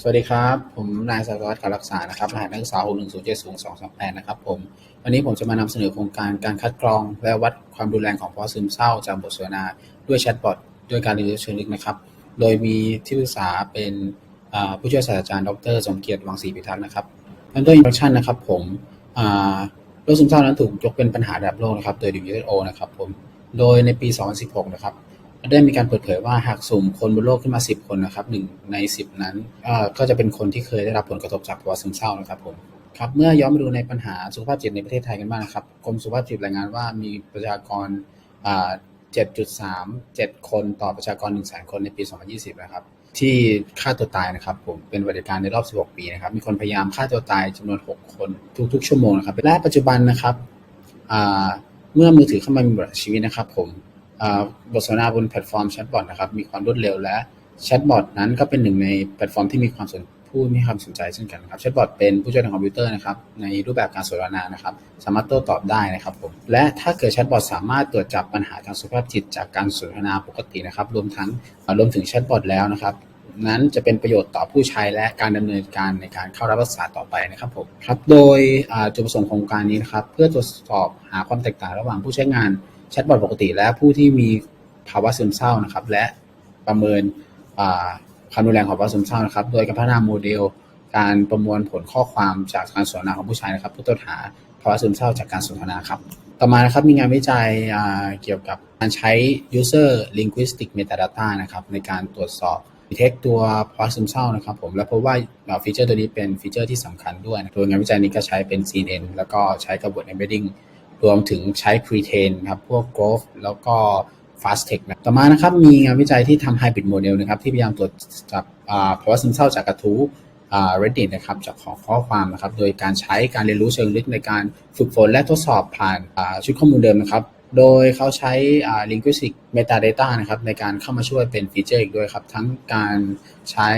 สวัสดีครับ ผมนายสกอตรการรักษานะครับรหัสนักศึกษา 6107028 นะครับผม วันนี้ผมจะมานำเสนอโครงการการคัดกรอง และวัดความรุนแรงของภาวะซึมเศร้าจากบทสนทนาด้วยแชทบอทด้วยการเรียนรู้เชิงลึกนะครับ โดยมีที่ปรึกษาเป็นผู้ช่วยศาสตราจารย์ ดร สมเกียรติวังศรีพิทักษ์นะครับเริ่มต้นอินโทรดักชันนะครับผมโรคซึมเศร้านั้นถูกยกเป็นปัญหาระดับโลกนะครับ โดย WHO นะครับผม โดยในปี 2016 นะครับ ได้มีการเปิดเผยว่าหากสุ่มคนบนโลกขึ้นมา 10 คนนะครับหนึ่งใน 10 นั้นก็จะเป็นคนที่เคยได้รับผลกระทบจากภาวะซึมเศร้านะครับผมครับเมื่อย้อนมาดูในปัญหาสุขภาพจิตในประเทศไทยกันบ้างนะครับกรมสุขภาพจิตรายงานว่ามีประชากรอ่า7.37 คนต่อประชากร 1 0 0 0 0 0 คนในปี 2020 นะครับ ที่ฆ่าตัวตายนะครับผมเป็นวัติการในรอบ 16 ปีนะครับ มีคนพยายามฆ่าตัวตายจำนวน 6 คนทุก ๆ ชั่วโมงนะครับและปัจจุบันนะครับเมื่อมือถือเข้ามามีบทชีวิตนะครับผม บทสนทนาบนแพลตฟอร์มแชทบอทนะครับ มีความรวดเร็วและแชทบอทนั้นก็เป็นหนึ่งในแพลตฟอร์มที่มีความสนผู้มีความสนใจเช่นกันครับแชทบอทเป็นผู้ช่วยทางคอมพิวเตอร์นะครับในรูปแบบการสนทนานะครับ สามารถโต้ตอบได้นะครับผมและถ้าเกิดแชทบอทสามารถตรวจจับปัญหาทางสุขภาพจิตจากการสนทนาปกตินะครับ รวมทั้งรวมถึงแชทบอทแล้วนะครับนั้นจะเป็นประโยชน์ต่อผู้ใช้และการดำเนินการในการเข้ารับรักษาต่อไปนะครับผมครับโดยจุดประสงค์ของโครงการนี้นะครับ เพื่อตรวจสอบหาความแตกต่างระหว่างผู้ใช้งาน แชทบอทปกติ และผู้ที่มีภาวะซึมเศร้านะครับ และประเมินความรุนแรงของภาวะซึมเศร้านะครับ โดยการพัฒนาโมเดล การประมวลผลข้อความจากการสนทนาของผู้ใช้นะครับเพื่อตรวจหาภาวะซึมเศร้าจากการสนทนาครับ ต่อมานะครับมีงานวิจัยเกี่ยวกับการใช้ user linguistic metadata นะครับในการตรวจสอบ detect ตัวภาวะซึมเศร้านะครับผมและพบว่าอ่าฟีเจอร์ตัวนี้เป็นฟีเจอร์ที่สำคัญด้วยนะโดยงานวิจัยนี้ก็ใช้เป็น CNN แล้วก็ใช้กระบวน embedding รวมถึงใช้ Pretain ครับ พวก growth แล้วก็ fast text นะต่อมานะครับ มีงานวิจัยที่ทำ hybrid model นะครับ ที่พยายามตรวจจับภาวะซึมเศร้าจากกระทู้ Reddit นะครับจากของข้อความนะครับ โดยการใช้การเรียนรู้เชิงลึกในการฝึกฝนและทดสอบผ่านชุดข้อมูลเดิมนะครับ โดยเขาใช้ linguistic metadata นะครับ ในการเข้ามาช่วยเป็นฟีเจอร์อีกด้วยครับ ทั้งการใช้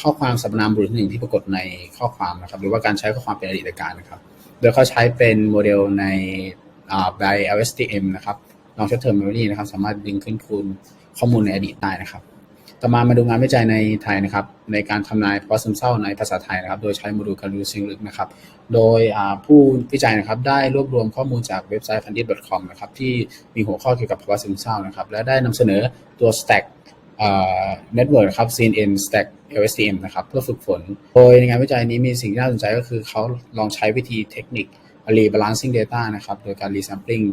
ข้อความสรรนามบุรุษหนึ่งที่ปรากฏในข้อความนะครับ หรือว่าการใช้ข้อความเป็นอดีตการนะครับ โดยเขาใช้เป็นโมเดลในอ่า by LSTM นะครับ long short term memory นะครับ สามารถดึงขึ้นคูณข้อมูลในอดีตได้นะครับ ต่อมามาดูงานวิจัยในไทยนะครับ ในการทำนายภาวะซึมเศร้าในภาษาไทยนะครับ โดยใช้โมดูลการรู้เชิงลึกนะครับ โดยผู้วิจัยนะครับได้รวบรวมข้อมูลจากเว็บไซต์ pandit.com นะครับที่มีหัวข้อเกี่ยวกับภาวะซึมเศร้านะครับ และได้นำเสนอตัว stack อ่า network ครับ CNN stack LSTM นะครับเพื่อฝึกฝน โดยในงานวิจัยนี้มีสิ่งที่น่าสนใจก็คือเขาลองใช้วิธีเทคนิค rebalancing data นะครับ โดยการ resampling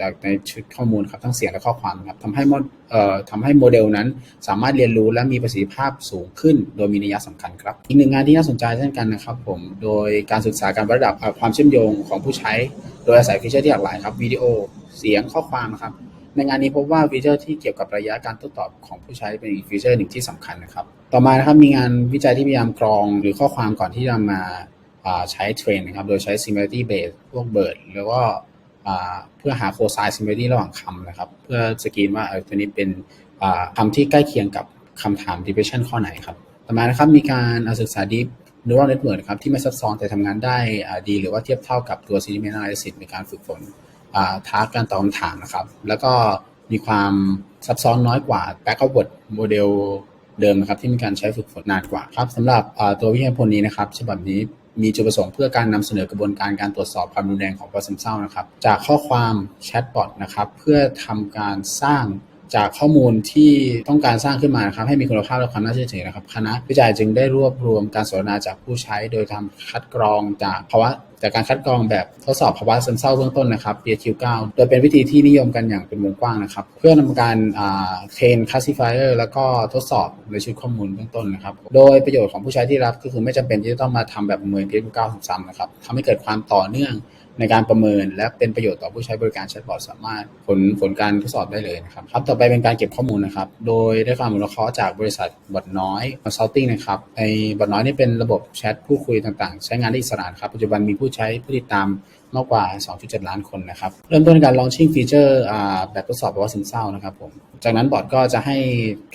จากในชุดข้อมูลครับทั้งเสียงและข้อความครับทำให้โมเอ่อทำให้โมเดลนั้นสามารถเรียนรู้และมีประสิทธิภาพสูงขึ้น โดยมีนัยสำคัญครับ อีกหนึ่งงานที่น่าสนใจเช่นกันนะครับผมโดยการศึกษาการวัดระดับความเชื่อมโยงของผู้ใช้ โดยอาศัยฟีเจอร์ที่หลากหลายครับวิดีโอเสียงข้อความนะครับ ในงานนี้พบว่าฟีเจอร์ที่เกี่ยวกับระยะการโต้ตอบของผู้ใช้เป็นอีกฟีเจอร์หนึ่งที่สำคัญนะครับ ต่อมานะครับมีงานวิจัยที่พยายามกรองหรือข้อความก่อนที่จะมาใช้เทรนนะครับ โดยใช้ similarity base พวก BERT แล้วก็เพื่อหา cosine similarity ระหว่างคำนะครับ เพื่อสกรีนว่าตัวนี้เป็นอ่าคำที่ใกล้เคียงกับคำถาม depression ข้อไหนครับ ต่อมานะครับมีการอ่าศึกษา deep neural network นะครับที่ไม่ซับซ้อนแต่ทำงานได้ดี หรือว่าเทียบเท่ากับตัว sentiment analysis ในการฝึกฝน ท้าการตอบคำถามนะครับ แล้วก็มีความซับซ้อนน้อยกว่า backward model เดิมนะครับที่มีการใช้ฝึกฝนนานกว่าครับสำหรับตัววิทยาพลนี้นะครับฉบับนี้มีจุดประสงค์เพื่อการนำเสนอกระบวนการการตรวจสอบความรุนแรงของภามซึมเศร้านะครับ จากข้อความแชทบอทนะครับ เพื่อทำการสร้าง จากข้อมูลที่ต้องการสร้างขึ้นมานะครับให้มีคุณภาพและความน่าเชื่อถือนะครับ คณะวิจัยจึงได้รวบรวมการสนทนาจากผู้ใช้ โดยทำคัดกรองจากภาวะจากการคัดกรองแบบทดสอบภาวะซึมเศร้าเบื้องต้นนะครับ PQ9 โดยเป็นวิธีที่นิยมกันอย่างเป็นวงกว้างนะครับ เพื่อนำการเทรนคลาสสิฟายเออร์แล้วก็ทดสอบในชุดข้อมูลเบื้องต้นนะครับ โดยประโยชน์ของผู้ใช้ที่รับก็คือไม่จำเป็นที่จะต้องมาทำแบบประเมิน PQ9 ซ้ำๆนะครับทำให้เกิดความต่อเนื่อง ในการประเมินและเป็นประโยชน์ต่อผู้ใช้บริการแชทบอทสามารถผลผลการทดสอบได้เลยนะครับครับต่อไปเป็นการเก็บข้อมูลนะครับ โดยได้ความอนุเคราะห์จากบริษัทบอทน้อย Consulting นะครับในบอทน้อยนี่เป็นระบบแชทพูดคุยต่างๆ ใช้งานได้อิสระนะครับปัจจุบันมีผู้ใช้ผู้ติดตาม มากกว่า 2.7 ล้านคนนะครับ เริ่มต้นการ launching ฟีเจอร์แบบทดสอบภาวะซึมเศร้านะครับผม จากนั้นบอร์ดก็จะให้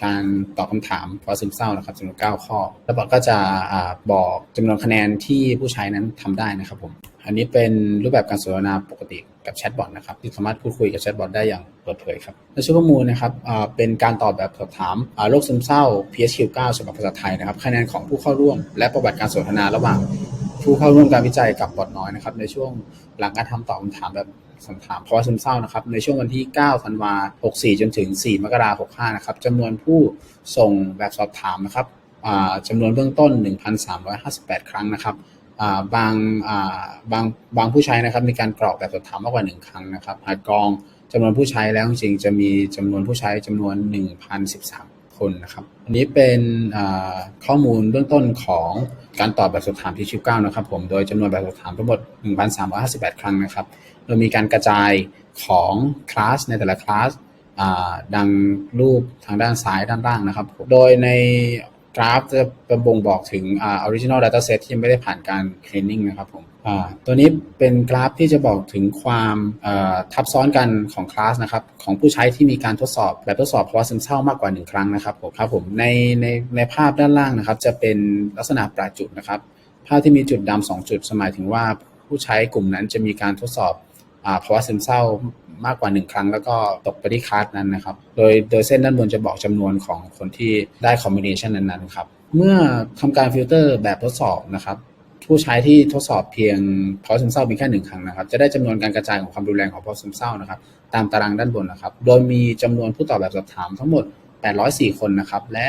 การตอบคำถามภาวะซึมเศร้านะครับจำนวน 9 ข้อ แล้วบอร์ดก็จะอาบอกจำนวนคะแนนที่ผู้ใช้นั้นทำได้นะครับผม อันนี้เป็นรูปแบบการสนทนาปกติกับแชทบอทนะครับที่สามารถพูดคุยกับแชทบอทได้อย่างเปิดเผยครับในชุดข้อมูลนะครับเป็นการตอบแบบสอบถามโรคซึมเศร้า PSQ9 ฉบับภาษาไทยนะครับคะแนนของผู้เข้าร่วม และประวัติการสนทนาระหว่าง ผู้เข้าร่วมการวิจัยกับบอทน้อยนะครับ ในช่วงหลังการทำตอบคำถามแบบคำถามภาวะซึมเศร้านะครับ ในช่วงวันที่ 9 ธันวา64 จนถึง 4 มกราคม 65 นะครับจำนวนผู้ส่งแบบสอบถามนะครับจำนวนเบื้องต้น 1,358 ครั้งนะครับบางบางบางผู้ใช้นะครับ มีการกรอกแบบสอบถามมากกว่า 1 ครั้งนะครับหากกรองจำนวนผู้ใช้แล้วจริงๆจะมีจำนวนผู้ใช้จำนวน 1,013 คนนะครับ อันนี้เป็นข้อมูลเบื้องต้นของการตอบแบบสอบถามที่ชิว9นะครับผมโดยจำนวนแบบสอบถามทั้งหมด 1,358 ครั้งนะครับโดยมีการกระจายของคลาสในแต่ละคลาสดังรูปทางด้านซ้ายด้านล่างนะครับ โดยใน กราฟจะเป็นบ่งบอกถึงอ่า original data set ที่ยังไม่ได้ผ่านการ cleaning นะครับผมอ่าตัวนี้เป็นกราฟที่จะบอกถึงความอ่ทับซ้อนกันของคลาสนะครับของผู้ใช้ที่มีการทดสอบแบบทดสอบภาวะซึมเศร้ามากกว่า 1 ครั้งนะครับผมครับผมในในในภาพด้านล่างนะครับ จะเป็นลักษณะประจุดนะครับ ภาพที่มีจุดดำสองจุดหมายถึงว่าผู้ใช้กลุ่มนั้นจะมีการทดสอบ ภาวะซึมเศร้ามากกว่า 1 ครั้ง แล้วก็ตกไปที่คลาสนั้นนะครับ โดยโดยเส้นด้านบนจะบอกจำนวนของคนที่ได้คอมบิเนชันนั้นๆครับเมื่อทำการฟิลเตอร์แบบทดสอบนะครับผู้ใช้ที่ทดสอบเพียงภาวะซึมเศร้าเพียงแค่หนึ่งครั้งนะครับ จะได้จำนวนการกระจายของความรุนแรงของภาวะซึมเศร้านะครับ ตามตารางด้านบนนะครับ โดยมีจำนวนผู้ตอบแบบสอบถามทั้งหมด 804 คนนะครับ และ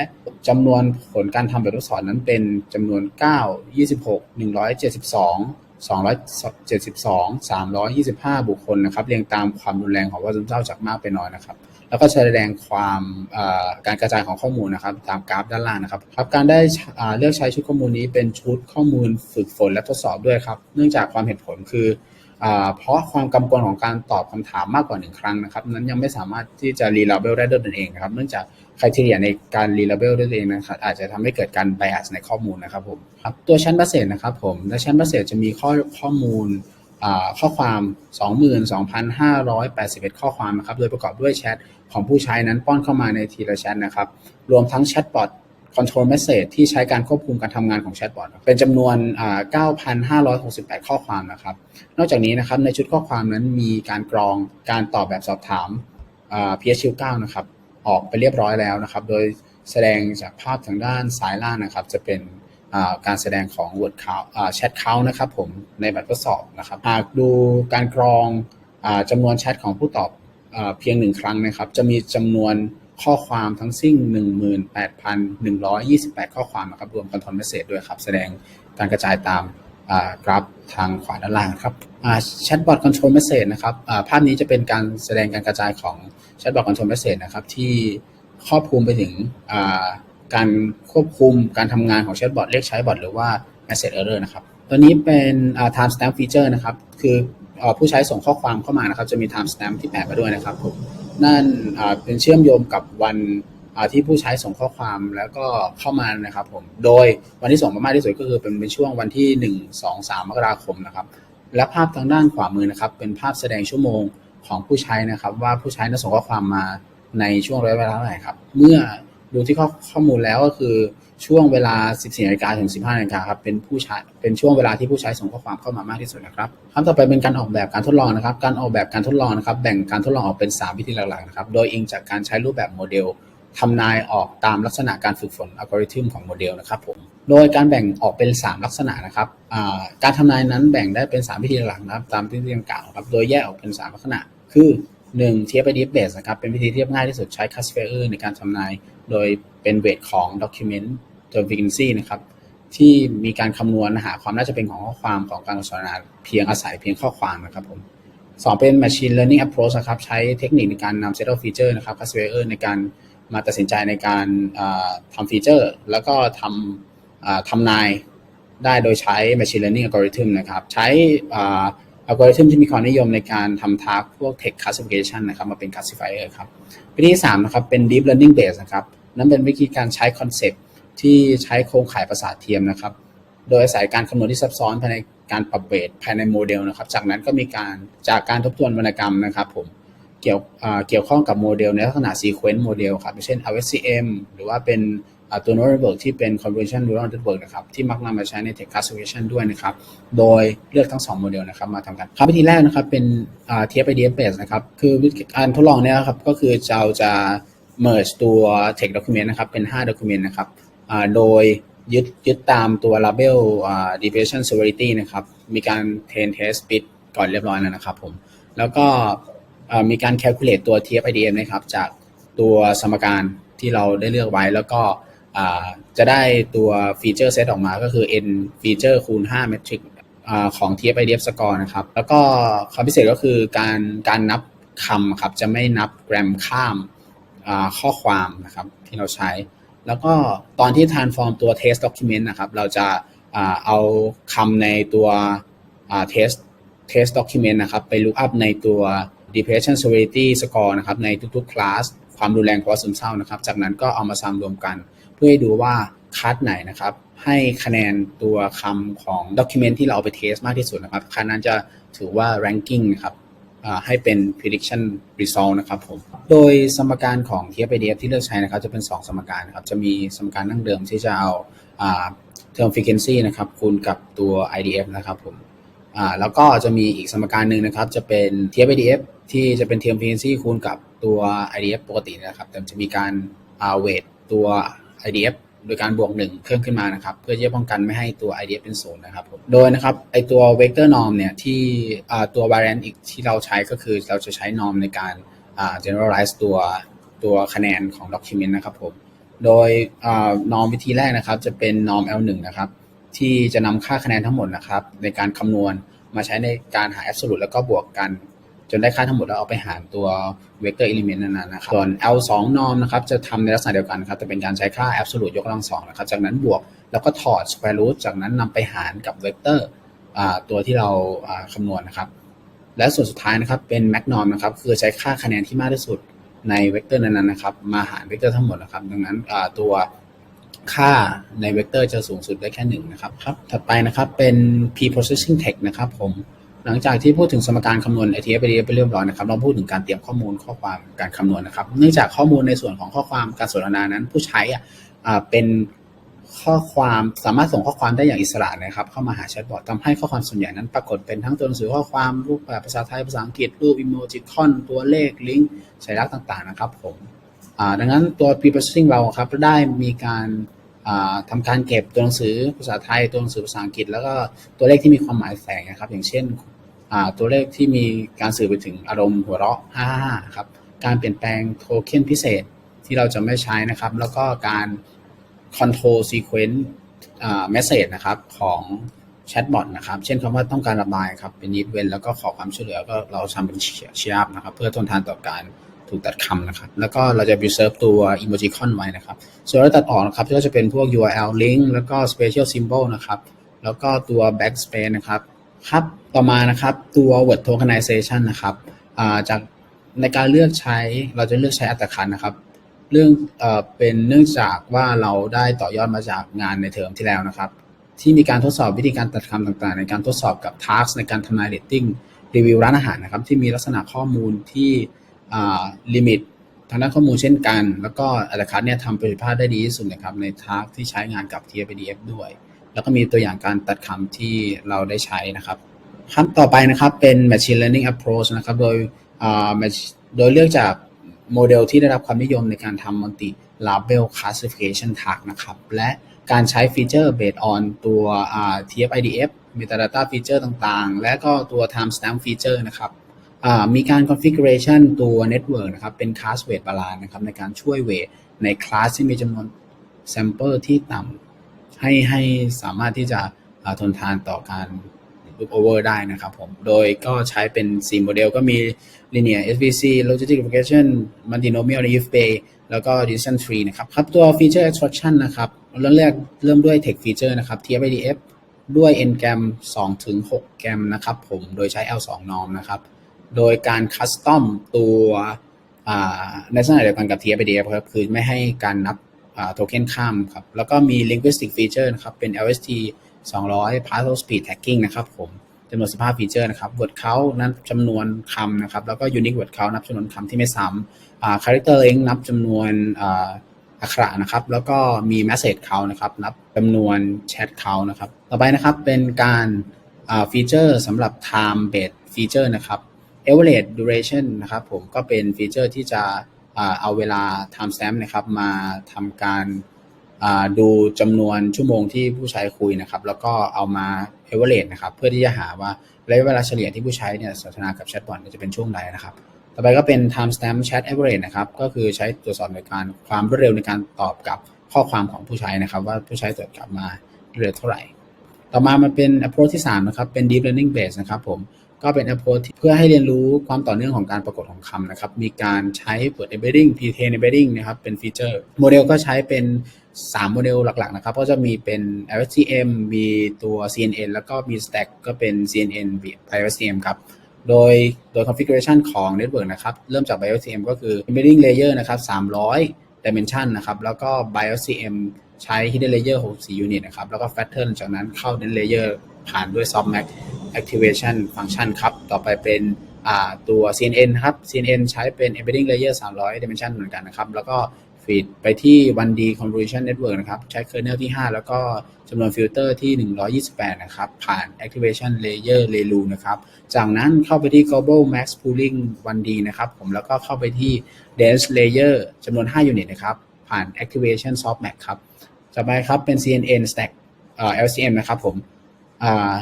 จำนวนผลการทำแบบทดสอบนั้นเป็นจำนวน 9 26 172 272 325 บุคคลนะครับ เรียงตามความรุนแรงของภาวะซึมเศร้าจากมากไปน้อยนะครับ แล้วก็แสดงความการกระจายของข้อมูลนะครับ ตามกราฟด้านล่างนะครับครับการได้เลือกใช้ชุดข้อมูลนี้เป็นชุดข้อมูลฝึกฝนและทดสอบด้วยครับ เนื่องจากความเหตุผลคืออเพราะความกำกวลของการตอบคำถามมากกว่าหนึ่งครั้งนะครับ นั้นยังไม่สามารถที่จะรีลเบลได้ด้วยตนเองนะครับ เนื่องจาก คุณทีเรียในการรีลเบลด้วยตัวเองนะครับอาจจะทำให้เกิดการ bias ในข้อมูลนะครับผมครับตัวชั้นบัสเซตนะครับผมและชั้นบัสเซตจะมีข้อข้อมูลอ่าข้อความ 22,581 ข้อความนะครับ โดยประกอบด้วยแชทของผู้ใช้นั้นป้อนเข้ามาในทีละแชทนะครับ รวมทั้งแชทบอท control message ที่ใช้การควบคุมการทำงานของแชทบอทเป็นจำนวนอ่า9,568 ข้อความนะครับ นอกจากนี้นะครับในชุดข้อความนั้นมีการกรองการตอบแบบสอบถามอ่า PSQ9 นะครับ ออกไปเรียบร้อยแล้วนะครับ โดยแสดงจากภาพทางด้านซ้ายล่างนะครับ จะเป็นการแสดงของ word count อ่า chat count นะครับผมในแบบทดสอบนะครับหากดูการกรองอ่าจำนวนแชทของผู้ตอบอเพียงหนึ่งครั้งนะครับ จะมีจำนวนข้อความทั้งสิ้น 18,128 ข้อความนะครับ รวม control message ด้วยครับ แสดงการกระจายตาม กราฟทางขวาด้านล่างครับแชทบอท control message นะครับภาพนี้จะเป็นการแสดงการกระจายของแชทบอท control message นะครับที่ครอบคลุมไปถึงการควบคุมการทำงานของแชทบอทเรียกใช้บอทหรือว่า message error นะครับตัวนี้เป็น time stamp feature นะครับ คืออผู้ใช้ส่งข้อความเข้ามานะครับ จะมี time stamp ที่แปะมาด้วยนะครับผมนั่นเป็นเชื่อมโยงกับวัน ที่ผู้ใช้ส่งข้อความแล้วก็เข้ามานะครับผมโดยวันที่ส่งมามากที่สุดก็คือเป็นเป็นช่วงวันที่ 1 2 3มกราคมนะครับและภาพทางด้านขวามือนะครับ เป็นภาพแสดงชั่วโมงของผู้ใช้นะครับ ว่าผู้ใช้นั้นส่งข้อความมาในช่วงระยะเวลาเท่าไหร่ครับเมื่อดูที่ข้อข้อมูลแล้วก็คือช่วงเวลา 14นาฬิกาถึง 15นาฬิกาครับเป็นผู้ใช้เป็นช่วงเวลาที่ผู้ใช้ส่งข้อความเข้ามามากที่สุดนะครับคำต่อไปเป็นการออกแบบการทดลองนะครับ การออกแบบการทดลองนะครับ แบ่งการทดลองออกเป็น 3 วิธีหลักๆนะครับ โดยอิงจากการใช้รูปแบบโมเดล ทำนายออกตามลักษณะการฝึกฝนอัลกอริทึมของโมเดลนะครับผม โดยการแบ่งออกเป็น 3 ลักษณะนะครับการทำนายนั้นแบ่งได้เป็น 3 วิธีหลักนะครับ ตามที่เรียนกล่าวครับ โดยแยกออกเป็น 3 ลักษณะ คือ 1 Tier by Deep Base นะครับ เป็นวิธีเรียบง่ายที่สุดใช้ classifier ในการทำนาย โดยเป็นเวทของ document term frequency นะครับ ที่มีการคำนวณหาความน่าจะเป็นของข้อความของการสนทนาเพียงอาศัยเพียงข้อความนะครับผมสองเป็น machine learning approach นะครับ ใช้เทคนิคในการนำ set of feature นะครับ classifier ในการ มาตัดสินใจในการทำฟีเจอร์ แล้วก็ทำทำนายได้โดยใช้ machine learning algorithm นะครับ ใช้อัลกอริทึมที่มีความนิยมในการทำทาร์กพวก text classification นะครับมาเป็น classifier ครับวิธีที่3นะครับเป็น deep learning base นะครับนั่นเป็นวิธีการใช้คอนเซปต์ที่ใช้โครงข่ายประสาทเทียมนะครับ โดยอาศัยการคำนวณที่ซับซ้อนภายในการปรับเวทภายในโมเดลนะครับ จากนั้นก็มีการจากการทบทวนวรรณกรรมนะครับผม กี่ยวเกี่ยวข้องกับโมเดลในลักษณะ sequence โมเดลครับเช่น RSCM หรือว่าเป็นตัว neural network ที่เป็น convolution neural network นะครับที่มักนำมาใช้ใน text classification ด้วยนะครับ โดยเลือกทั้ง 2 โมเดลนะครับมาทำกันครับวิธีแรกนะครับเป็น TF-IDF base นะครับ คือการทดลองเนี่ยครับก็คือเราจะ merge ตัว text document นะครับเป็น 5 document นะครับโดยยึดยึดตามตัว label deviation severity นะครับ มีการ train test bit ก่อนเรียบร้อยแล้วนะครับผม แล้วก็ มีการ calculate ตัว TF-IDF นะครับ จากตัวสมการที่เราได้เลือกไว้ แล้วก็จะได้ตัว feature set ออกมาก็คือ n feature คูณ5 metric อ่าของ TF-IDF score นะครับ แล้วก็ความพิเศษก็คือการการนับคำครับ จะไม่นับแกรมข้ามข้อความนะครับที่เราใช้ แล้วก็ตอนที่ transform ตัว test document นะครับ เราจะเอาคำในตัว test test document นะครับ ไป look up ในตัว depression severity score นะครับในทุกๆ class ความรุนแรงภาวะซึมเศร้านะครับ จากนั้นก็เอามาซ้ำรวมกัน เพื่อให้ดูว่าคัสไหนนะครับ ให้คะแนนตัวคำของ document ที่เราเอาไปเทสมากที่สุดนะครับคันนั้นจะถือว่า ranking นะครับให้เป็น prediction result นะครับผม โดยสมการของ TF-IDF ที่เลือกใช้นะครับ จะเป็น 2 สมการนะครับ จะมีสมการดั้งเดิมที่จะเอาอ่า term frequency นะครับคูณกับตัว IDF นะครับผมแล้วก็จะมีอีกสมการหนึ่งนะครับ จะเป็น TF-IDF ที่จะเป็น term frequency คูณกับตัว IDF ปกตินะครับ แต่จะมีการอ่า weight ตัว IDF โดยการบวกหนึ่งเพิ่มขึ้นมานะครับ เพื่อที่จะป้องกันไม่ให้ตัว IDF เป็นศูนย์นะครับผมโดยนะครับไอตัว vector norm เนี่ยที่ตัว variant อีกที่เราใช้ก็คือเราจะใช้ norm ในการ generalize ตัวตัวคะแนนของ document นะครับผมโดยอ่า norm วิธีแรกนะครับจะเป็น norm L1 นะครับที่จะนำค่าคะแนนทั้งหมดนะครับในการคำนวณมาใช้ในการหา absolute แล้วก็บวกกัน จนได้ค่าทั้งหมดแล้วเอาไปหารตัว vector element นั้นๆนะครับ ส่วน L2 norm นะครับจะทำในลักษณะเดียวกันครับแต่เป็นการใช้ค่า absolute ยกกำลังสองนะครับ จากนั้นบวกแล้วก็ถอด square root จากนั้นนำไปหารกับ vector อ่าตัวที่เราคำนวณนะครับ และส่วนสุดท้ายนะครับเป็น max norm นะครับคือใช้ค่าคะแนนที่มากที่สุดในเวกเตอร์นั้นๆนะครับมาหารเวกเตอร์ทั้งหมดนะครับ ดังนั้นตัวค่าในเวกเตอร์จะสูงสุดได้แค่หนึ่งนะครับครับ ถัดไปนะครับเป็น pre-processing text นะครับผม หลังจากที่พูดถึงสมการคำนวณ ATF ไปเรียบร้อยนะครับเราพูดถึงการเตรียมข้อมูลข้อความการคำนวณนะครับ เนื่องจากข้อมูลในส่วนของข้อความการสนทนานั้น ผู้ใช้อะเป็นข้อความสามารถส่งข้อความได้อย่างอิสระนะครับ เข้ามาหาแชทบอททำให้ข้อความส่วนใหญ่นั้นปรากฏเป็นทั้งตัวหนังสือข้อความรูปแบบภาษาไทยภาษาอังกฤษรูปอิโมจิคอนตัวเลขลิงก์สัญลักษณ์ต่าง ๆ นะครับผมดังนั้นตัว pre-processing เราครับได้มีการอ่าทำการเก็บตัวหนังสือภาษาไทยตัวหนังสือภาษาอังกฤษ แล้วก็ตัวเลขที่มีความหมายแฝงนะครับ อย่างเช่น ตัวเลขที่มีการสื่อไปถึงอารมณ์หัวเราะ55ครับการเปลี่ยนแปลงโทเค็นพิเศษที่เราจะไม่ใช้นะครับ แล้วก็การ control sequence message นะครับของแชทบอทนะครับ เช่นคำว่าต้องการระบายครับ เป็น need when แล้วก็ขอความช่วยเหลือก็เราทำเป็นเชียร์นะครับ เพื่อทนทานต่อการถูกตัดคำนะครับ แล้วก็เราจะ preserve ตัว emojicon ไว้นะครับ ส่วนเราตัดออกนะครับ ก็จะเป็นพวก URL link แล้วก็ special symbol นะครับ แล้วก็ตัว backspace นะครับ ครับ ต่อมานะครับตัว word tokenization นะครับจากในการเลือกใช้เราจะเลือกใช้อัตคันนะครับ เรื่องเอเป็นเนื่องจากว่าเราได้ต่อยอดมาจากงานในเทอมที่แล้วนะครับ ที่มีการทดสอบวิธีการตัดคำต่างๆ ในการทดสอบกับ task ในการทำนาย rating รีวิวร้านอาหารนะครับ ที่มีลักษณะข้อมูลที่ลิมิตทางด้านข้อมูลเช่นกัน แล้วก็อัตคันเนี่ยทำประสิทธิภาพได้ดีที่สุดนะครับใน task ที่ใช้งานกับ t f d f ด้วย แล้วก็มีตัวอย่างการตัดคำที่เราได้ใช้นะครับขั้นต่อไปนะครับเป็น machine learning approach นะครับโดยโดยเลือกจากโมเดลที่ได้รับความนิยมในการทำ multi label classification task นะครับและการใช้ฟีเจอร์ based on ตัว TF-IDF metadata feature ต่างๆ และก็ตัว timestamp feature นะครับมีการ configuration ตัว network นะครับเป็น class weight balance นะครับในการช่วย weight ในคลาสที่มีจำนวน sample ที่ต่ำ ให้ให้สามารถที่จะทนทานต่อการ loop over ได้นะครับผม โดยก็ใช้เป็น 4 โมเดลก็มี linear SVC logistic regression multinomial n a f e Bay แล้วก็ decision tree นะครับครับตัว feature extraction นะครับเริ่มแรกเริ่มด้วย text feature นะครับ TF-IDF ด้วย ngam 2ถึง6 gam นะครับผม โดยใช้ L2 norm นะครับ โดยการ custom ตัวในลักษณะเดียวกันกับ TF-IDF ครับ คือไม่ให้การนับ โทเค็นข้ามครับ แล้วก็มี linguistic feature นะครับ เป็น LST 200 partial speed tagging นะครับผมจำนวน15ฟีเจอร์นะครับ word count นับจำนวนคำนะครับ แล้วก็ unique word count นับจำนวนคำที่ไม่ซ้ำอ่า character length นับจำนวนอักขระนะครับ แล้วก็มี message count นะครับ นับจำนวน chat count นะครับ ต่อไปนะครับ เป็นการฟีเจอร์สำหรับ time based feature นะครับ average duration นะครับผม ก็เป็นฟีเจอร์ที่จะ เอาเวลา time stamp นะครับมาทำการดูจำนวนชั่วโมงที่ผู้ใช้คุยนะครับ แล้วก็เอามา average นะครับ เพื่อที่จะหาว่าระยะเวลาเฉลี่ยที่ผู้ใช้เนี่ยสนทนากับแชทบอทเนี่ยจะเป็นช่วงใดนะครับ ต่อไปก็เป็น time stamp chat average นะครับ ก็คือใช้ตรวจสอบในการความรวดเร็วในการตอบกับข้อความของผู้ใช้นะครับ ว่าผู้ใช้ตอบกลับมาเร็วเท่าไหร่ ต่อมามันเป็น approach ที่3นะครับเป็น deep learning base นะครับผม ก็เป็น approach เพื่อให้เรียนรู้ความต่อเนื่องของการปรากฏของคำนะครับ มีการใช้ word embedding pre-train embedding นะครับเป็นฟีเจอร์โมเดลก็ใช้เป็น 3 โมเดลหลักๆนะครับ ก็จะมีเป็น LSTM มีตัว CNN แล้วก็มี stack ก็เป็น CNN BioSTM ครับโดยโดย configuration ของ network นะครับ เริ่มจาก BioSTM ก็คือ embedding layer นะครับ300 dimension นะครับแล้วก็ BioSTM ใช้ hidden layer 64 unit นะครับแล้วก็ pattern จากนั้นเข้า hidden layer ผ่านด้วย softmax activation function ครับ ต่อไปเป็นตัว CNN ครับ CNN ใช้เป็น embedding layer 300 dimension เหมือนกันนะครับ แล้วก็ ฟีดไปที่ 1D convolution network นะครับ ใช้ kernel ที่ 5 แล้วก็จำนวนฟิลเตอร์ที่ 128 นะครับ ผ่าน activation layer ReLU นะครับ จากนั้นเข้าไปที่ global max pooling 1D นะครับ ผมแล้วก็เข้าไปที่ dense layer จำนวน 5 unit นะครับ ผ่าน activation softmax ครับต่อไปครับเป็น CNN stack เอ่อ LCM นะครับผมอ่า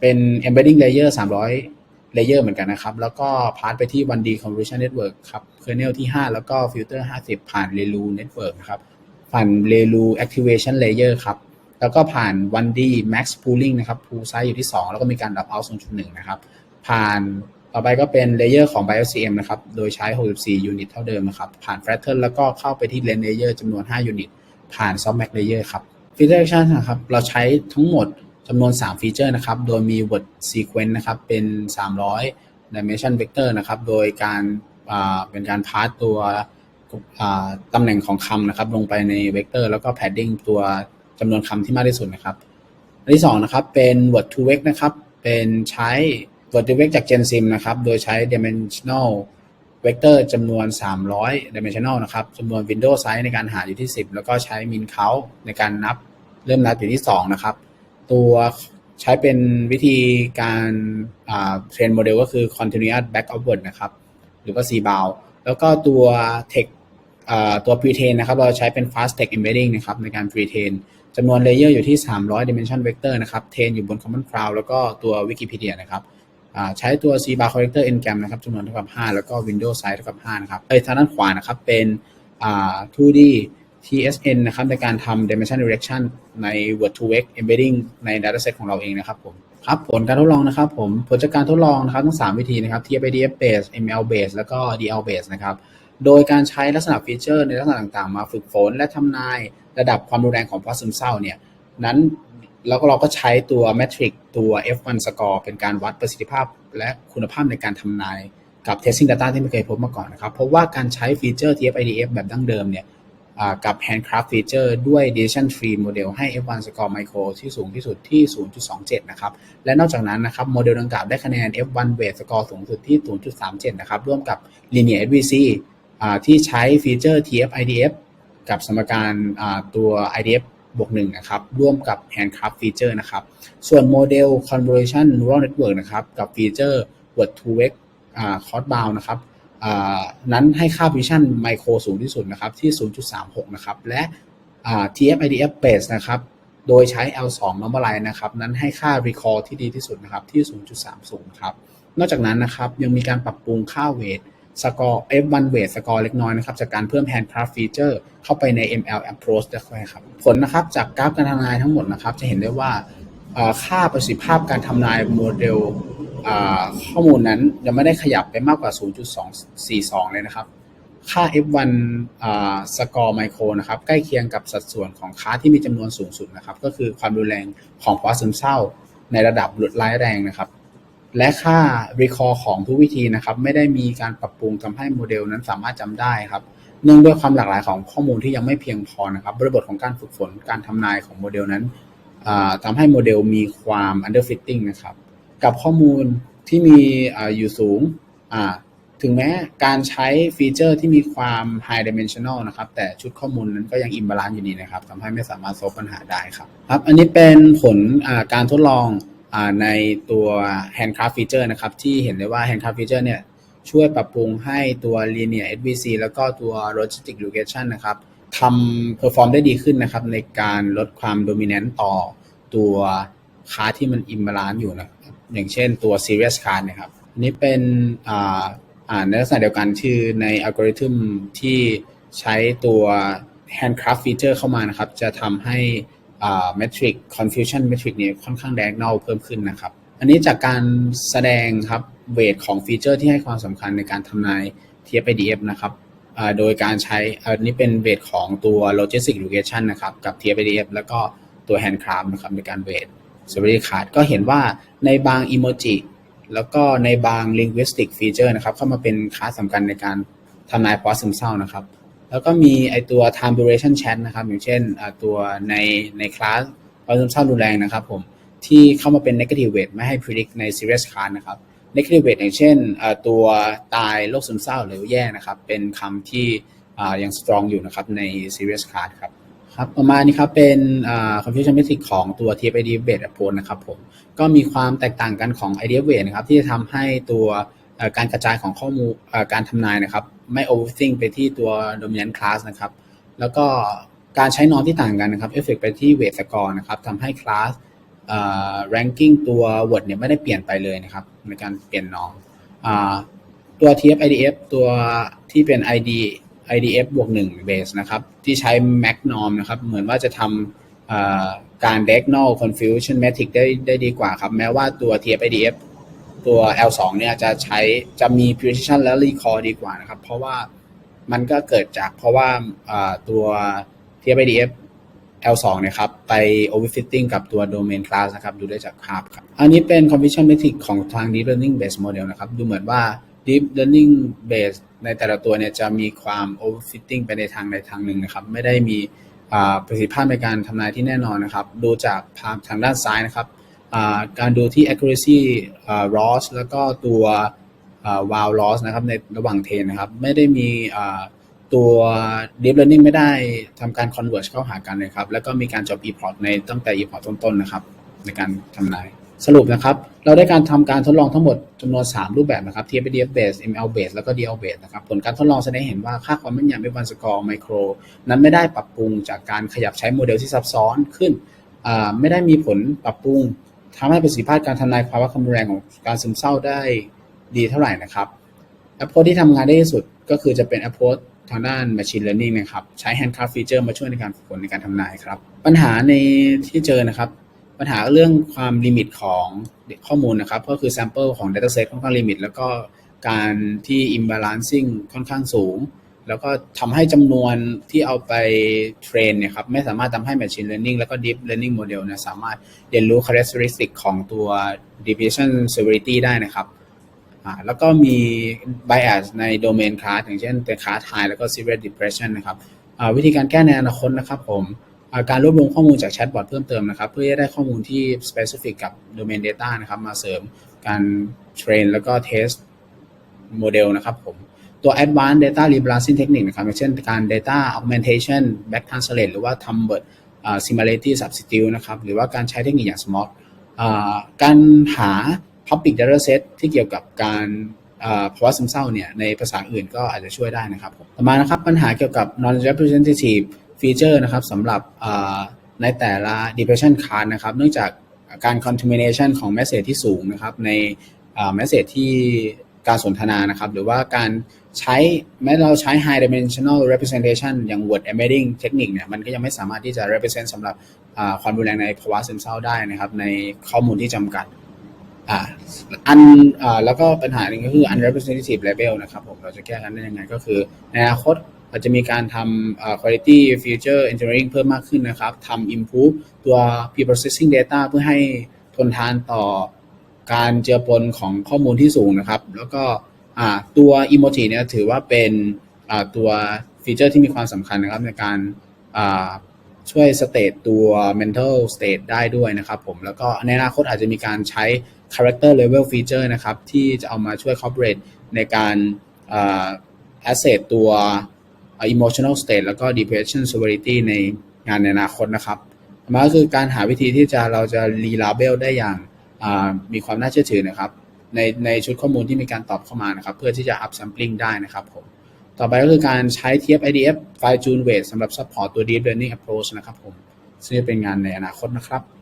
เป็น embedding layer 300 เลเยอร์เหมือนกันนะครับ แล้วก็พาสไปที่ 1D Convolution Network ครับ kernel ที่ 5 แล้วก็ filter 50 ผ่าน ReLU Network นะครับ ผ่าน ReLU Activation Layer ครับ แล้วก็ผ่าน 1D Max Pooling นะครับ Pool Size อยู่ที่ 2 แล้วก็มีการ Drop Out 0.1นึ่งนะครับ ผ่านต่อไปก็เป็นเลเยอร์ของ BioCM นะครับ โดยใช้ 64 ยูนิตเท่าเดิมนะครับ ผ่าน Flatten แล้วก็เข้าไปที่ Lens เออร์จำนวน 5 ยูนิต ผ่าน Softmax Layer ครับ Filtration นะครับ เราใช้ทั้งหมด จำนวน 3 ฟีเจอร์นะครับ โดยมี word sequence นะครับเป็น 300 dimension vector นะครับ โดยการเป็นการพาสตัวตำแหน่งของคำนะครับ ลงไปใน vector แล้วก็ padding ตัวจำนวนคำที่มากที่สุดนะครับอันที่สองนะครับเป็น word to vec นะครับ เป็นใช้ word to vec จาก gensim นะครับ โดยใช้ dimensional vector จำนวน 300 dimensional นะครับจำนวน window size ในการหาอยู่ที่ 10 แล้วก็ใช้ min count ในการนับเริ่มนับอยู่ที่ 2 นะครับ ตัวใช้เป็นวิธีการเทรนโมเดลก็คือ continuous back upward นะครับ หรือว่า c bound แล้วก็ตัว text ตัว pre-train นะครับ เราใช้เป็น fast text embedding นะครับในการ pre-train จำนวน layer อยู่ที่ 300 dimension vector นะครับ train อยู่บน common cloud แล้วก็ตัว wikipedia นะครับใช้ตัว c bar corrector ngram นะครับจำนวนเท่ากับ 5 แล้วก็ window size เท่ากับ 5 นะครับเอ้ทางด้านขวานะครับเป็น 2D TSN นะครับในการทำ dimension reduction ใน word to vec embedding ใน dataset ของเราเองนะครับผมครับผลการทดลองนะครับผมผลจากการทดลองนะครับทั้ง 3 วิธีนะครับ TF-IDF base ML base แล้วก็ DL base นะครับโดยการใช้ลักษณะฟีเจอร์ในลักษณะต่างๆ มาฝึกฝนและทำนายระดับความรุนแรงของภาวะซึมเศร้าเนี่ยนั้นแล้วก็เราก็ใช้ตัวแมทริกตัว F1 score เป็นการวัดประสิทธิภาพ และคุณภาพในการทำนายกับ testing data ที่ไม่เคยพบมาก่อนนะครับเพราะว่าการใช้ฟีเจอร์ TF-IDF แบบดั้งเดิมเนี่ย กับ handcraft feature ด้วย decision tree model ให้ F1 score micro ที่สูงที่สุดที่ 0.27 นะครับ และนอกจากนั้นนะครับ โมเดลดังกล่าวได้คะแนน F1 weight score สูงสุดที่ 0.37 นะครับ ร่วมกับ linear SVC ที่ใช้ฟีเจอร์ TF-IDF กับสมการตัว IDF บวกหนึ่งนะครับ ร่วมกับ handcraft feature นะครับ ส่วนโมเดล convolution neural network นะครับ กับฟีเจอร์ word to vec Cost Bound นะครับ นั้นให้ค่า vision micro สูงที่สุดนะครับที่ 0.36 นะครับและ TF-IDF base นะครับโดยใช้ L2 normalize นะครับนั้นให้ค่า recall ที่ดีที่สุดนะครับที่ 0.30 ครับนอกจากนั้นนะครับยังมีการปรับปรุงค่า weight สกอร์ F1 weight สกอร์เล็กน้อยนะครับจากการเพิ่ม handcraft feature เข้าไปใน ML approach ด้วยครับผลนะครับจากกราฟการทำนายทั้งหมดนะครับจะเห็นได้ว่าค่าประสิทธิภาพการทำนายโมเดล ข้อมูลนั้นยังไม่ได้ขยับไปมากกว่า 0.242 เลยนะครับ ค่า F1 สกอร์ไมโครนะครับ ใกล้เคียงกับสัดส่วนของค้าที่มีจำนวนสูงสุดนะครับ ก็คือความรุนแรงของภาวะซึมเศร้า ในระดับร้ายแรงนะครับ และค่า recall ของทุกวิธีนะครับ ไม่ได้มีการปรับปรุงทำให้โมเดลนั้นสามารถจำได้ครับเนื่องด้วยความหลากหลายของข้อมูลที่ยังไม่เพียงพอนะครับ บริบทของการฝึกฝนการทำนายของโมเดลนั้นทำให้โมเดลมีความ underfitting นะครับ กับข้อมูลที่มีออยู่สูง ถึงแม้การใช้ฟีเจอร์ที่มีความ high dimensional นะครับ แต่ชุดข้อมูลนั้นก็ยัง imbalance อยู่ดีนะครับทำให้ไม่สามารถ solve ปัญหาได้ครับครับ อันนี้เป็นผลการทดลองอในตัว handcraft feature นะครับ ที่เห็นได้ว่า handcraft feature เนี่ยช่วยปรับปรุงให้ตัว linear SVC แล้วก็ตัว logistic regression นะครับทำ perform ได้ดีขึ้นนะครับ ในการลดความ dominant ต่อตัวค้าที่มัน imbalance อยู่นะครับ อย่างเช่นตัว serious card นะครับอันนี้เป็นอ่าในลักษณะเดียวกันชื่อในอัลกอริทึมที่ใช้ตัว handcraft feature เข้ามานะครับ จะทำให้อ่า metric confusion metric นี่ยค่อนข้าง diagon เพิ่มขึ้นนะครับ อันนี้จากการแสดงครับเวทของฟีเจอร์ที่ให้ความสำคัญในการทำนาย TF-IDF นะครับโดยการใช้อันนี้เป็นเวทของตัว logistic regression นะครับ กับ TF-IDF แล้วก็ตัว handcraft นะครับในการเวท severity card ก็เห็นว่าในบาง emoji แล้วก็ในบาง linguistic feature นะครับ เข้ามาเป็นค่าสำคัญในการทำนายภาวะซึมเศร้านะครับ แล้วก็มีไอตัว time duration chat นะครับ อย่างเช่นตัวในในคลาสภาวะซึมเศร้ารุนแรงนะครับผมที่เข้ามาเป็น negative weight ไม่ให้ predict ใน serious card นะครับ negative weight อย่างเช่นตัวตายโรคซึมเศร้าหรือแย่นะครับ เป็นคำที่ยัง strong อยู่นะครับใน serious card ครับ ครับประมาณนี้ครับเป็นอ่า confusion metric ของตัว TF-ID weight approach นะครับผมก็มีความแตกต่างกันของ IDF weight นะครับที่จะทำให้ตัวการกระจายของข้อมูลการทำนายนะครับ ไม่ overfitting ไปที่ตัว dominant class นะครับ แล้วก็การใช้นอมที่ต่างกันนะครับ effect ไปที่ weight score นะครับทำให้คลาสเอ่อ ranking ตัว word เนี่ยไม่ได้เปลี่ยนไปเลยนะครับ ในการเปลี่ยนนอมอ่าตัว TF IDF ตัวที่เป็น ID IDF บวก1 base นะครับ ที่ใช้ max norm นะครับ เหมือนว่าจะทำการ diagonal confusion metric ได้ได้ดีกว่าครับ แม้ว่าตัว TF IDF ตัว L2 เนี่ยจะใช้จะมี precision และ recall ดีกว่านะครับ เพราะว่ามันก็เกิดจากเพราะว่าตัว TF IDF L2 เนี่ยครับ ไป overfitting กับตัว domain class นะครับ ดูได้จากภาพครับ อันนี้เป็น confusion metric ของทาง deep learning based model นะครับ ดูเหมือนว่า deep learning based ในแต่ละตัวเนี่ยจะมีความ overfitting ไปในทางใดทางหนึ่งนะครับ ไม่ได้มีประสิทธิภาพในการทำนายที่แน่นอนนะครับ ดูจากภาพทางด้านซ้ายนะครับการดูที่ accuracy loss แล้วก็ตัวอ่า wow loss นะครับในระหว่างเทรนนะครับ ไม่ได้มีตัว deep learning ไม่ได้ทำการ converge เข้าหากันเลยครับ แล้วก็มีการจบ e-port ในตั้งแต่ e-port ต้นๆนะครับ ในการทำนาย สรุปนะครับ เราได้การทำการทดลองทั้งหมดจำนวน 3 รูปแบบนะครับ TFDF base ML base แล้วก็ DL base นะครับ ผลการทดลองแสดงให้เห็นว่าค่าความแม่นยำเป็นวันสกอร์ไมโคร นั้นไม่ได้ปรับปรุงจากการขยับใช้โมเดลที่ซับซ้อนขึ้น ไม่ได้มีผลปรับปรุงทำให้ประสิทธิภาพการทำนายภาวะความรุนแรงของการซึมเศร้าได้ดีเท่าไหร่นะครับ approach ที่ทำงานได้ที่สุดก็คือจะเป็น approach ทางด้าน machine learning นะครับ ใช้ handcraft feature มาช่วยในการฝึกฝนในการทำนายครับ ปัญหาในที่เจอนะครับ ปัญหาเรื่องความลิมิตของข้อมูลนะครับ ก็คือ sample ของ dataset ค่อนข้างลิมิต แล้วก็การที่ imbalancing ค่อนข้างสูง แล้วก็ทำให้จำนวนที่เอาไปเทรนเนี่ยครับ ไม่สามารถทำให้ machine learning แล้วก็ deep learning model เนี่ยสามารถเรียนรู้ characteristic ของตัว deviation severity ได้นะครับอ่าแล้วก็มี bias ใน domain class อย่างเช่นเป็น class high แล้วก็ severe depression นะครับอ่าวิธีการแก้ในอนาคตนะครับผม การรวบรวมข้อมูลจากแชทบอทเพิ่มเติมนะครับ เพื่อจะได้ข้อมูลที่ specific กับ domain data นะครับ มาเสริมการ train แล้วก็ test โมเดลนะครับผม ตัว advanced data rebalancing technique นะครับเช่นการ data augmentation back translate หรือว่าทำ word similarity substitute นะครับ หรือว่าการใช้เทคนิคอย่าง smart การหา public data set ที่เกี่ยวกับการอ่าภาวะซึมเศร้าเนี่ยในภาษาอื่นก็อาจจะช่วยได้นะครับผมต่อมานะครับปัญหาเกี่ยวกับ non representative feature นะครับสำหรับในแต่ละ depression card นะครับ เนื่องจากการ contamination ของ message ที่สูงนะครับ ใน message ที่การสนทนานะครับ หรือว่าการใช้แม้เราใช้ high dimensional representation อย่าง word embedding technique เนี่ยมันก็ยังไม่สามารถที่จะ represent สำหรับความรุนแรงในภาวะซึมเศร้าได้นะครับ ในข้อมูลที่จำกัดอันอแล้วก็ปัญหาหนึ่งก็คือ unrepresentative label นะครับผมเราจะแก้กันได้ยังไงก็คือในอนาคต อาจจะมีการทำ quality feature engineering เพิ่มมากขึ้นนะครับทำ improve ตัว pre-processing data เพื่อให้ทนทานต่อการเจือปนของข้อมูลที่สูงนะครับ แล้วก็ตัว emoji เนี่ยถือว่าเป็นตัวฟีเจอร์ที่มีความสำคัญนะครับในการช่วยสเตตตัว mental state ได้ด้วยนะครับผม แล้วก็ในอนาคตอาจจะมีการใช้ character level feature นะครับ ที่จะเอามาช่วย corporate ในการ assess ตัว emotional state แล้วก็ depression severity ในงานในอนาคตนะครับมันก็คือการหาวิธีที่จะเราจะ relabel ได้อย่างมีความน่าเชื่อถือนะครับ ในในชุดข้อมูลที่มีการตอบเข้ามานะครับ เพื่อที่จะ up sampling ได้นะครับผมต่อไปก็คือการใช้ TF IDF Fine Tune Weight สำหรับ support ตัว Deep Learning Approach นะครับผมซึ่งจะเป็นงานในอนาคตนะครับ